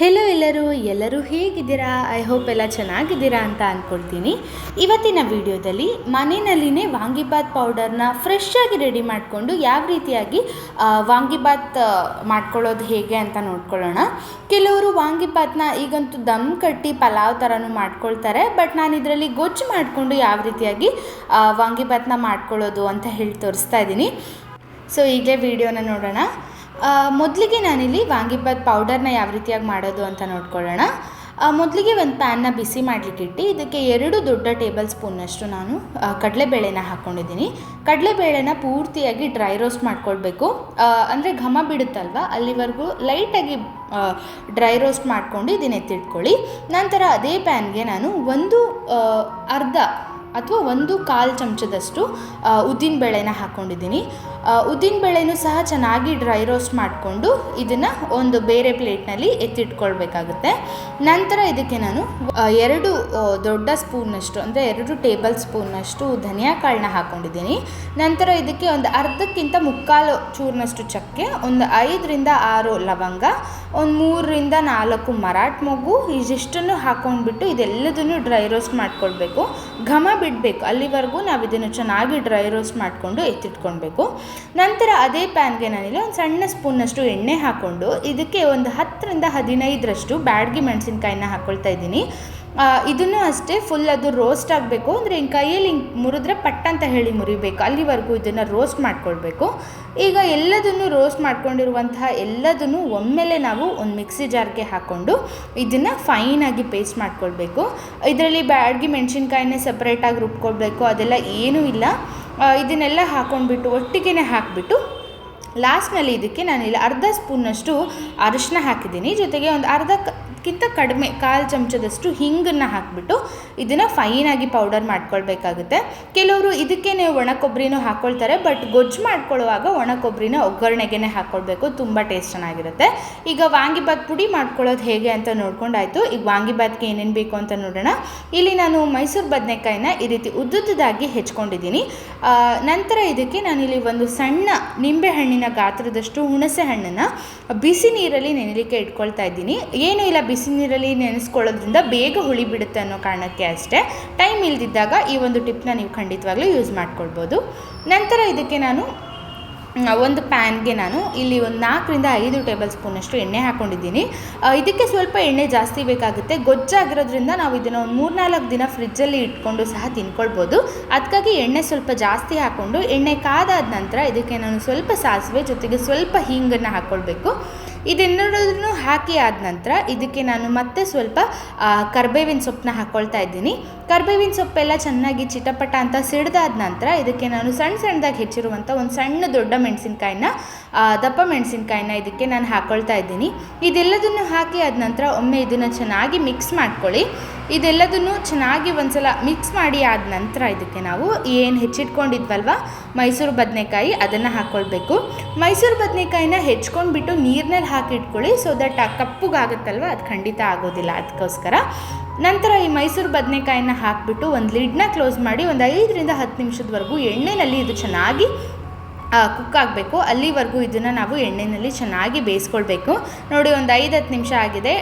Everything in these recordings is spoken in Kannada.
ಹೆಲೋ ಎಲ್ಲರೂ ಎಲ್ಲರೂ ಹೇಗಿದ್ದೀರಾ? ಐ ಹೋಪ್ ಎಲ್ಲ ಚೆನ್ನಾಗಿದ್ದೀರಾ ಅಂತ ಅಂದ್ಕೊಳ್ತೀನಿ ಇವತ್ತಿನ ವಿಡಿಯೋದಲ್ಲಿ ಮನೆಯಲ್ಲಿನೇ ವಾಂಗಿಬಾತ್ ಪೌಡರ್ನ ಫ್ರೆಶ್ ಆಗಿ ರೆಡಿ ಮಾಡಿಕೊಂಡು ಯಾವ ರೀತಿಯಾಗಿ ವಾಂಗಿಬಾತ್ ಮಾಡ್ಕೊಳ್ಳೋದು ಹೇಗೆ ಅಂತ ನೋಡ್ಕೊಳ್ಳೋಣ. ಕೆಲವರು ವಾಂಗಿಬಾತ್ನ ಈಗಂತೂ ದಮ್ ಕಟ್ಟಿ ಪಲಾವ್ ಥರನೂ ಮಾಡ್ಕೊಳ್ತಾರೆ ಬಟ್ ನಾನು ಇದರಲ್ಲಿ ಗೊಜ್ಜು ಮಾಡಿಕೊಂಡು ಯಾವ ರೀತಿಯಾಗಿ ವಾಂಗಿಬಾತ್ನ ಮಾಡ್ಕೊಳ್ಳೋದು ಅಂತ ಹೇಳಿ ತೋರಿಸ್ತಾ ಇದ್ದೀನಿ. ಸೊ ಈಗಲೇ ವಿಡಿಯೋನ ನೋಡೋಣ. ಮೊದಲಿಗೆ ನಾನಿಲ್ಲಿ ವಾಂಗಿಬಾತ್ ಪೌಡರ್ನ ಯಾವ ರೀತಿಯಾಗಿ ಮಾಡೋದು ಅಂತ ನೋಡ್ಕೊಳ್ಳೋಣ. ಮೊದಲಿಗೆ ಒಂದು ಪ್ಯಾನ್ನ ಬಿಸಿ ಮಾಡಲಿಕ್ಕೆ ಇಟ್ಟು ಇದಕ್ಕೆ ಎರಡು ದೊಡ್ಡ ಟೇಬಲ್ ಸ್ಪೂನಷ್ಟು ನಾನು ಕಡಲೆಬೇಳೆನ ಹಾಕ್ಕೊಂಡಿದ್ದೀನಿ ಕಡಲೆಬೇಳೆನ ಪೂರ್ತಿಯಾಗಿ ಡ್ರೈ ರೋಸ್ಟ್ ಮಾಡ್ಕೊಳ್ಬೇಕು. ಅಂದರೆ ಘಮ ಬಿಡುತ್ತಲ್ವ? ಅಲ್ಲಿವರೆಗೂ ಲೈಟಾಗಿ ಡ್ರೈ ರೋಸ್ಟ್ ಮಾಡಿಕೊಂಡು ಇದನ್ನ ಎತ್ತಿಟ್ಕೊಳ್ಳಿ. ನಂತರ ಅದೇ ಪ್ಯಾನ್ಗೆ ನಾನು ಒಂದು ಅರ್ಧ ಅಥವಾ ಒಂದು ಕಾಲು ಚಮಚದಷ್ಟು ಉದ್ದಿನ ಬೇಳೆನ ಹಾಕ್ಕೊಂಡಿದ್ದೀನಿ ಉದ್ದಿನ ಬೇಳೆನೂ ಸಹ ಚೆನ್ನಾಗಿ ಡ್ರೈ ರೋಸ್ಟ್ ಮಾಡಿಕೊಂಡು ಇದನ್ನು ಒಂದು ಬೇರೆ ಪ್ಲೇಟ್ನಲ್ಲಿ ಎತ್ತಿಟ್ಕೊಳ್ಬೇಕಾಗುತ್ತೆ. ನಂತರ ಇದಕ್ಕೆ ನಾನು ಎರಡು ದೊಡ್ಡ ಸ್ಪೂನ್ನಷ್ಟು ಅಂದರೆ ಎರಡು ಟೇಬಲ್ ಸ್ಪೂನ್ನಷ್ಟು ಧನಿಯಾ ಕಾಳನ್ನ ಹಾಕ್ಕೊಂಡಿದ್ದೀನಿ ನಂತರ ಇದಕ್ಕೆ ಒಂದು ಅರ್ಧಕ್ಕಿಂತ ಮುಕ್ಕಾಲು ಚೂರಿನಷ್ಟು ಚಕ್ಕೆ, ಒಂದು ಐದರಿಂದ ಆರು ಲವಂಗ ಒಂದು ಮೂರರಿಂದ ನಾಲ್ಕು ಮರಾಠಿ ಮಗು ಇದಿಷ್ಟನ್ನು ಹಾಕೊಂಡ್ಬಿಟ್ಟು ಇದೆಲ್ಲದನ್ನು ಡ್ರೈ ರೋಸ್ಟ್ ಮಾಡ್ಕೊಳ್ಬೇಕು. ಘಮ ಬಿಡಬೇಕು. ಅಲ್ಲಿವರೆಗೂ ನಾವು ಇದನ್ನು ಚೆನ್ನಾಗಿ ಡ್ರೈ ರೋಸ್ಟ್ ಮಾಡಿಕೊಂಡು ಎತ್ತಿಟ್ಕೊಳ್ಬೇಕು. ನಂತರ ಅದೇ ಪ್ಯಾನ್ಗೆ ನಾನಿಲ್ಲಿ ಒಂದು ಸಣ್ಣ ಸ್ಪೂನ್ನಷ್ಟು ಎಣ್ಣೆ ಹಾಕ್ಕೊಂಡು ಇದಕ್ಕೆ ಒಂದು ಹತ್ತರಿಂದ ಹದಿನೈದರಷ್ಟು ಬ್ಯಾಡಗಿ ಮೆಣಸಿನ್ಕಾಯಿನ ಹಾಕ್ಕೊಳ್ತಾ ಇದ್ದೀನಿ. ಇದನ್ನು ಅಷ್ಟೇ ಫುಲ್ ಅದು ರೋಸ್ಟ್ ಆಗಬೇಕು. ಅಂದರೆ ಹಿಂಗೆ ಕೈಯಲ್ಲಿ ಹಿಂಗೆ ಮುರಿದ್ರೆ ಪಟ್ ಅಂತ ಹೇಳಿ ಮುರಿಬೇಕು. ಅಲ್ಲಿವರೆಗೂ ಇದನ್ನು ರೋಸ್ಟ್ ಮಾಡ್ಕೊಳ್ಬೇಕು. ಈಗ ಎಲ್ಲದನ್ನು ರೋಸ್ಟ್ ಮಾಡ್ಕೊಂಡಿರುವಂತಹ ಎಲ್ಲದನ್ನು ಒಮ್ಮೆಲೆ ನಾವು ಒಂದು ಮಿಕ್ಸಿ ಜಾರ್ಗೆ ಹಾಕ್ಕೊಂಡು ಇದನ್ನು ಫೈನಾಗಿ ಪೇಸ್ಟ್ ಮಾಡ್ಕೊಳ್ಬೇಕು. ಇದರಲ್ಲಿ ಬ್ಯಾಡ್ಗಿ ಮೆಣಸಿನ್ಕಾಯಿನೇ ಸಪ್ರೇಟಾಗಿ ರುಬ್ಕೊಳ್ಬೇಕು. ಅದೆಲ್ಲ ಏನೂ ಇಲ್ಲ. ಇದನ್ನೆಲ್ಲ ಹಾಕ್ಕೊಂಡ್ಬಿಟ್ಟು ಒಟ್ಟಿಗೆ ಹಾಕಿಬಿಟ್ಟು ಲಾಸ್ಟ್ನಲ್ಲಿ ಇದಕ್ಕೆ ನಾನಿಲ್ಲಿ ಅರ್ಧ ಸ್ಪೂನಷ್ಟು ಅರಿಶಿನ ಹಾಕಿದ್ದೀನಿ. ಜೊತೆಗೆ ಒಂದು ಅರ್ಧಕ್ಕಿಂತ ಕಡಿಮೆ ಕಾಲು ಚಮಚದಷ್ಟು ಹಿಂಗನ್ನು ಹಾಕಿಬಿಟ್ಟು ಇದನ್ನು ಫೈನಾಗಿ ಪೌಡರ್ ಮಾಡ್ಕೊಳ್ಬೇಕಾಗುತ್ತೆ. ಕೆಲವರು ಇದಕ್ಕೆ ಒಣ ಕೊಬ್ಬರಿನೂ ಹಾಕ್ಕೊಳ್ತಾರೆ ಬಟ್ ಗೊಜ್ಜು ಮಾಡ್ಕೊಳ್ಳುವಾಗ ಒಣ ಕೊಬ್ಬರಿನ ಒಗ್ಗರಣೆಗೆ ಹಾಕ್ಕೊಳ್ಬೇಕು ತುಂಬ ಟೇಸ್ಟ್ ಚೆನ್ನಾಗಿರುತ್ತೆ. ಈಗ ವಾಂಗಿಬಾತ್ ಪುಡಿ ಮಾಡ್ಕೊಳ್ಳೋದು ಹೇಗೆ ಅಂತ ನೋಡ್ಕೊಂಡಾಯ್ತು. ಈಗ ವಾಂಗಿಬಾತ್ಗೆ ಏನೇನು ಬೇಕು ಅಂತ ನೋಡೋಣ. ಇಲ್ಲಿ ನಾನು ಮೈಸೂರು ಬದನೆಕಾಯಿನ ಈ ರೀತಿ ಉದ್ದುದ್ದಾಗಿ ಹೆಚ್ಕೊಂಡಿದ್ದೀನಿ. ನಂತರ ಇದಕ್ಕೆ ನಾನಿಲ್ಲಿ ಒಂದು ಸಣ್ಣ ನಿಂಬೆ ಹಣ್ಣಿನ ಗಾತ್ರದಷ್ಟು ಹುಣಸೆ ಹಣ್ಣನ್ನು ಬಿಸಿ ನೀರಲ್ಲಿ ನೆನಲಿಕ್ಕೆ ಇಟ್ಕೊಳ್ತಾ ಇದ್ದೀನಿ. ಏನೂ ಇಲ್ಲ, ಬಿಸಿ ನೀರಲ್ಲಿ ನೆನೆಸ್ಕೊಳ್ಳೋದ್ರಿಂದ ಬೇಗ ಹುಳಿ ಬಿಡುತ್ತೆ ಅನ್ನೋ ಕಾರಣಕ್ಕೆ ಅಷ್ಟೇ. ಟೈಮ್ ಇಲ್ದಿದ್ದಾಗ ಈ ಒಂದು ಟಿಪ್ನ ನೀವು ಖಂಡಿತವಾಗ್ಲೂ ಯೂಸ್ ಮಾಡ್ಕೊಳ್ಬೋದು. ನಂತರ ಇದಕ್ಕೆ ನಾನು ಒಂದು ಪ್ಯಾನ್ಗೆ ನಾನು ಇಲ್ಲಿ ಒಂದು ನಾಲ್ಕರಿಂದ ಐದು ಟೇಬಲ್ ಸ್ಪೂನಷ್ಟು ಎಣ್ಣೆ ಹಾಕ್ಕೊಂಡಿದ್ದೀನಿ ಇದಕ್ಕೆ ಸ್ವಲ್ಪ ಎಣ್ಣೆ ಜಾಸ್ತಿ ಬೇಕಾಗುತ್ತೆ. ಗೊಜ್ಜಾಗಿರೋದ್ರಿಂದ ನಾವು ಇದನ್ನು ಒಂದು ಮೂರ್ನಾಲ್ಕು ದಿನ ಫ್ರಿಜ್ಜಲ್ಲಿ ಇಟ್ಕೊಂಡು ಸಹ ತಿನ್ಕೊಳ್ಬೋದು. ಅದಕ್ಕಾಗಿ ಎಣ್ಣೆ ಸ್ವಲ್ಪ ಜಾಸ್ತಿ ಹಾಕ್ಕೊಂಡು ಎಣ್ಣೆ ಕಾದಾದ ನಂತರ ಇದಕ್ಕೆ ನಾನು ಸ್ವಲ್ಪ ಸಾಸಿವೆ ಜೊತೆಗೆ ಸ್ವಲ್ಪ ಹಿಂಗನ್ನು ಹಾಕ್ಕೊಳ್ಬೇಕು ಇದೆಲ್ಲದನ್ನು ಹಾಕಿ ಆದ ನಂತರ ಇದಕ್ಕೆ ನಾನು ಮತ್ತೆ ಸ್ವಲ್ಪ ಕರ್ಬೇವಿನ ಸೊಪ್ಪನ್ನ ಹಾಕ್ಕೊಳ್ತಾ ಇದ್ದೀನಿ. ಕರ್ಬೇವಿನ ಸೊಪ್ಪೆಲ್ಲ ಚೆನ್ನಾಗಿ ಚಿಟಪಟ ಅಂತ ಸಿಡ್ದಾದ ನಂತರ ಇದಕ್ಕೆ ನಾನು ಸಣ್ಣ ಸಣ್ಣದಾಗಿ ಹೆಚ್ಚಿರುವಂಥ ಒಂದು ಸಣ್ಣ ದೊಡ್ಡ ಮೆಣಸಿನ್ಕಾಯಿನ ದಪ್ಪ ಮೆಣಸಿನ್ಕಾಯಿನ ಇದಕ್ಕೆ ನಾನು ಹಾಕ್ಕೊಳ್ತಾ ಇದ್ದೀನಿ. ಇದೆಲ್ಲದನ್ನು ಹಾಕಿ ಆದ ನಂತರ ಒಮ್ಮೆ ಇದನ್ನು ಚೆನ್ನಾಗಿ ಮಿಕ್ಸ್ ಮಾಡ್ಕೊಳ್ಳಿ. ಇದೆಲ್ಲದನ್ನು ಚೆನ್ನಾಗಿ ಒಂದ್ಸಲ ಮಿಕ್ಸ್ ಮಾಡಿ ಆದ ನಂತರ ಇದಕ್ಕೆ ನಾವು ಏನು ಹೆಚ್ಚಿಟ್ಕೊಂಡಿದ್ವಲ್ವ? ಮೈಸೂರು ಬದನೆಕಾಯಿ ಅದನ್ನು ಹಾಕ್ಕೊಳ್ಬೇಕು ಮೈಸೂರು ಬದನೆಕಾಯಿನ ಹೆಚ್ಕೊಂಡ್ಬಿಟ್ಟು ನೀರಿನಲ್ಲಿ ಹಾಕಿಟ್ಕೊಳ್ಳಿ. ಸೊ ದಟ್ ಆ ಕಪ್ಪುಗಾಗುತ್ತಲ್ವ? ಅದು ಖಂಡಿತ ಆಗೋದಿಲ್ಲ. ಅದಕ್ಕೋಸ್ಕರ ನಂತರ ಈ ಮೈಸೂರು ಬದನೆಕಾಯಿನ ಹಾಕಿಬಿಟ್ಟು ಒಂದು ಲಿಡ್ನ ಕ್ಲೋಸ್ ಮಾಡಿ ಒಂದು ಐದರಿಂದ ಹತ್ತು ನಿಮಿಷದವರೆಗೂ ಎಣ್ಣೆಯಲ್ಲಿ ಇದು ಚೆನ್ನಾಗಿ ಕುಕ್ ಆಗಬೇಕು. ಅಲ್ಲಿವರೆಗೂ ಇದನ್ನು ನಾವು ಎಣ್ಣೆಯಲ್ಲಿ ಚೆನ್ನಾಗಿ ಬೇಯಿಸ್ಕೊಳ್ಬೇಕು. ನೋಡಿ, ಒಂದು ಐದು ಹತ್ತು ನಿಮಿಷ ಆಗಿದೆ.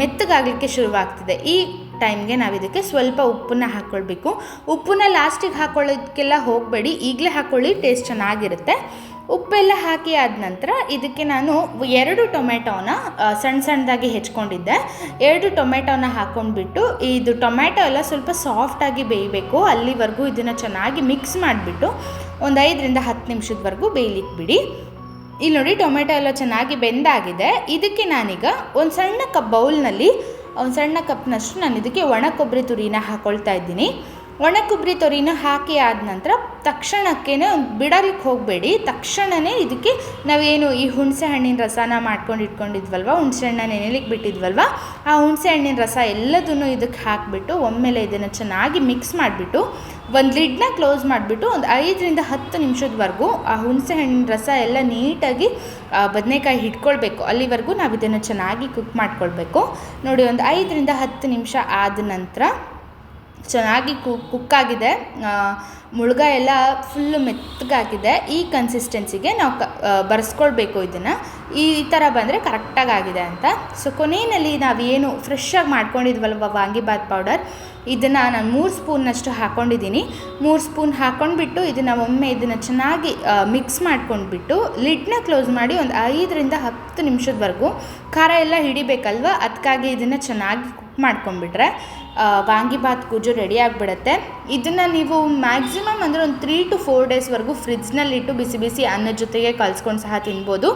ಮೆತ್ತಗಾಗಲಿಕ್ಕೆ ಶುರುವಾಗ್ತಿದೆ. ಈ ಟೈಮ್ಗೆ ನಾವು ಇದಕ್ಕೆ ಸ್ವಲ್ಪ ಉಪ್ಪನ್ನ ಹಾಕ್ಕೊಳ್ಬೇಕು ಉಪ್ಪನ್ನ ಲಾಸ್ಟಿಗೆ ಹಾಕ್ಕೊಳ್ಳೋದಕ್ಕೆಲ್ಲ ಹೋಗಬೇಡಿ. ಈಗಲೇ ಹಾಕ್ಕೊಳ್ಳಿ ಟೇಸ್ಟ್ ಚೆನ್ನಾಗಿರುತ್ತೆ. ಉಪ್ಪೆಲ್ಲ ಹಾಕಿ ಆದ ನಂತರ ಇದಕ್ಕೆ ನಾನು ಎರಡು ಟೊಮೆಟೊನ ಸಣ್ಣ ಸಣ್ಣದಾಗಿ ಹೆಚ್ಕೊಂಡಿದ್ದೆ. ಎರಡು ಟೊಮೆಟೊನ ಹಾಕ್ಕೊಂಡ್ಬಿಟ್ಟು ಇದು ಟೊಮೆಟೊ ಎಲ್ಲ ಸ್ವಲ್ಪ ಸಾಫ್ಟಾಗಿ ಬೇಯಬೇಕು. ಅಲ್ಲಿವರೆಗೂ ಇದನ್ನು ಚೆನ್ನಾಗಿ ಮಿಕ್ಸ್ ಮಾಡಿಬಿಟ್ಟು ಒಂದು ಐದರಿಂದ ಹತ್ತು ನಿಮಿಷದವರೆಗೂ ಬೇಯಲಿಕ್ಕೆ ಬಿಡಿ ಇಲ್ಲಿ ನೋಡಿ ಟೊಮೆಟೊ ಎಲ್ಲ ಚೆನ್ನಾಗಿ ಬೆಂದಾಗಿದೆ. ಇದಕ್ಕೆ ನಾನೀಗ ಒಂದು ಸಣ್ಣ ಕಪ್ ಬೌಲ್ನಲ್ಲಿ ಒಂದು ಸಣ್ಣ ಕಪ್ನಷ್ಟು ನಾನು ಇದಕ್ಕೆ ಒಣ ಕೊಬ್ಬರಿ ತುರಿನ ಹಾಕ್ಕೊಳ್ತಾ ಇದ್ದೀನಿ. ಒಣ ಕೊಬ್ಬರಿ ತುರಿನ ಹಾಕಿ ಆದ ನಂತರ ತಕ್ಷಣಕ್ಕೇ ಬಿಡಲಿಕ್ಕೆ ಹೋಗಬೇಡಿ. ತಕ್ಷಣವೇ ಇದಕ್ಕೆ ನಾವೇನು ಈ ಹುಣಸೆ ಹಣ್ಣಿನ ರಸನ ಮಾಡ್ಕೊಂಡು ಇಟ್ಕೊಂಡಿದ್ವಲ್ವ, ಹುಣಸೆ ಹಣ್ಣ ನೆನೆಲಿಕ್ಕೆ ಬಿಟ್ಟಿದ್ವಲ್ವ, ಆ ಹುಣಸೆ ಹಣ್ಣಿನ ರಸ ಎಲ್ಲದನ್ನು ಇದಕ್ಕೆ ಹಾಕಿಬಿಟ್ಟು ಒಮ್ಮೆಲೆ ಇದನ್ನು ಚೆನ್ನಾಗಿ ಮಿಕ್ಸ್ ಮಾಡಿಬಿಟ್ಟು ಒಂದು ಲಿಡ್ನ ಕ್ಲೋಸ್ ಮಾಡಿಬಿಟ್ಟು ಒಂದು ಐದರಿಂದ ಹತ್ತು ನಿಮಿಷದವರೆಗೂ ಆ ಹುಣಸೆ ಹಣ್ಣಿನ ರಸ ಎಲ್ಲ ನೀಟಾಗಿ ಬದನೆಕಾಯಿ ಹಿಡ್ಕೊಳ್ಬೇಕು ಅಲ್ಲಿವರೆಗೂ ನಾವು ಇದನ್ನು ಚೆನ್ನಾಗಿ ಕುಕ್ ಮಾಡ್ಕೊಳ್ಬೇಕು. ನೋಡಿ, ಒಂದು ಐದರಿಂದ ಹತ್ತು ನಿಮಿಷ ಆದ ನಂತರ ಚೆನ್ನಾಗಿ ಕು, ಕುಕ್ಕಾಗಿದೆ. ಮುಳುಗ ಎಲ್ಲ ಫುಲ್ಲು ಮೆತ್ತಗಾಗಿದೆ. ಈ ಕನ್ಸಿಸ್ಟೆನ್ಸಿಗೆ ನಾವು ಕ ಬರೆಸ್ಕೊಳ್ಬೇಕು ಇದನ್ನು. ಈ ಥರ ಬಂದರೆ ಕರೆಕ್ಟಾಗಿ ಆಗಿದೆ ಅಂತ. ಸೊ ಕೊನೆಯಲ್ಲಿ ನಾವೇನು ಫ್ರೆಶ್ಶಾಗಿ ಮಾಡ್ಕೊಂಡಿದ್ವಲ್ವ ವಾಂಗಿಬಾತ್ ಪೌಡರ್ ಇದನ್ನು ನಾನು ಮೂರು ಸ್ಪೂನ್ನಷ್ಟು ಹಾಕ್ಕೊಂಡಿದ್ದೀನಿ ಮೂರು ಸ್ಪೂನ್ ಹಾಕ್ಕೊಂಡ್ಬಿಟ್ಟು ಇದನ್ನು ಒಮ್ಮೆ ಇದನ್ನು ಚೆನ್ನಾಗಿ ಮಿಕ್ಸ್ ಮಾಡ್ಕೊಂಡ್ಬಿಟ್ಟು ಲಿಡ್ನ ಕ್ಲೋಸ್ ಮಾಡಿ ಒಂದು ಐದರಿಂದ ಹತ್ತು ನಿಮಿಷದವರೆಗೂ ಖಾರ ಎಲ್ಲ ಹಿಡಿಬೇಕಲ್ವ? ಅದಕ್ಕಾಗಿ ಇದನ್ನು ಚೆನ್ನಾಗಿ ಕುಕ್ ಮಾಡ್ಕೊಂಡ್ಬಿಟ್ರೆ. ವಾಂಗಿಬಾತ್ ಗೊಜ್ಜು ರೆಡಿ ಆಗಿಬಿಡುತ್ತೆ. ಇದನ್ನು ನೀವು ಮ್ಯಾಕ್ಸಿಮಮ್ ಅಂದರೆ ಒಂದು ತ್ರೀ ಟು ಫೋರ್ ಡೇಸ್ವರೆಗೂ ಫ್ರಿಜ್ನಲ್ಲಿಟ್ಟು ಬಿಸಿ ಬಿಸಿ ಅನ್ನದ ಜೊತೆಗೆ ಕಲ್ಸ್ಕೊಂಡು ಸಹ ತಿನ್ಬೋದು.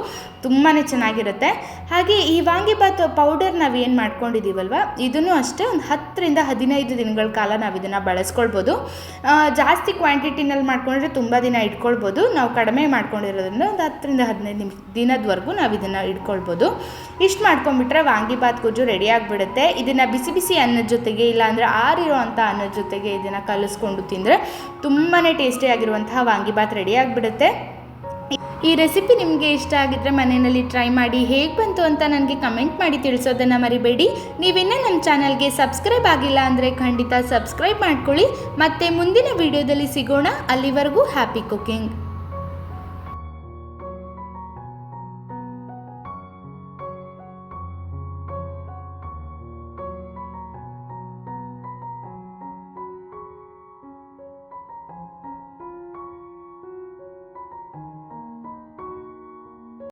ತುಂಬಾ ಚೆನ್ನಾಗಿರುತ್ತೆ. ಹಾಗೆ ಈ ವಾಂಗಿಬಾತ್ ಪೌಡರ್ ನಾವು ಏನು ಮಾಡ್ಕೊಂಡಿದ್ದೀವಲ್ವ ಇದನ್ನು ಅಷ್ಟೇ ಒಂದು ಹತ್ತರಿಂದ ಹದಿನೈದು ದಿನಗಳ ಕಾಲ ನಾವು ಇದನ್ನು ಬಳಸ್ಕೊಳ್ಬೋದು ಜಾಸ್ತಿ ಕ್ವಾಂಟಿಟಿನಲ್ಲಿ ಮಾಡ್ಕೊಂಡ್ರೆ ತುಂಬ ದಿನ ಇಟ್ಕೊಳ್ಬೋದು. ನಾವು ಕಡಿಮೆ ಮಾಡ್ಕೊಂಡಿರೋದ್ರಿಂದ ಒಂದು ಹತ್ತರಿಂದ ಹದಿನೈದು ನಿಮಿಷ ದಿನದವರೆಗೂ ನಾವು ಇದನ್ನು ಇಟ್ಕೊಳ್ಬೋದು. ಇಷ್ಟು ಮಾಡ್ಕೊಂಬಿಟ್ರೆ ವಾಂಗಿಬಾತ್ ಗೊಜ್ಜು ರೆಡಿ ಆಗಿಬಿಡುತ್ತೆ. ಇದನ್ನು ಬಿಸಿ ಬಿಸಿ ಅನ್ನದ ಜೊತೆಗೆ ಇಲ್ಲಾಂದರೆ ಆರಿರೋ ಅಂಥ ಅನ್ನದ ಜೊತೆಗೆ ಇದನ್ನು ಕಲಿಸ್ಕೊಂಡು ತಿಂದರೆ ತುಂಬಾ ಟೇಸ್ಟಿಯಾಗಿರುವಂತಹ ವಾಂಗಿಬಾತ್ ರೆಡಿ ಆಗಿಬಿಡುತ್ತೆ. ಈ ರೆಸಿಪಿ ನಿಮಗೆ ಇಷ್ಟ ಆಗಿದ್ರೆ ಮನೆಯಲ್ಲಿ ಟ್ರೈ ಮಾಡಿ ಹೇಗೆ ಬಂತು ಅಂತ ನನಗೆ ಕಮೆಂಟ್ ಮಾಡಿ ತಿಳಿಸೋದನ್ನು ಮರಿಬೇಡಿ. ನೀವಿನ್ನೇ ನಮ್ಮ ಚಾನಲ್ಗೆ ಸಬ್ಸ್ಕ್ರೈಬ್ ಆಗಿಲ್ಲ ಅಂದರೆ ಖಂಡಿತ ಸಬ್ಸ್ಕ್ರೈಬ್ ಮಾಡ್ಕೊಳ್ಳಿ. ಮತ್ತು ಮುಂದಿನ ವಿಡಿಯೋದಲ್ಲಿ ಸಿಗೋಣ. ಅಲ್ಲಿವರೆಗೂ ಹ್ಯಾಪಿ ಕುಕಿಂಗ್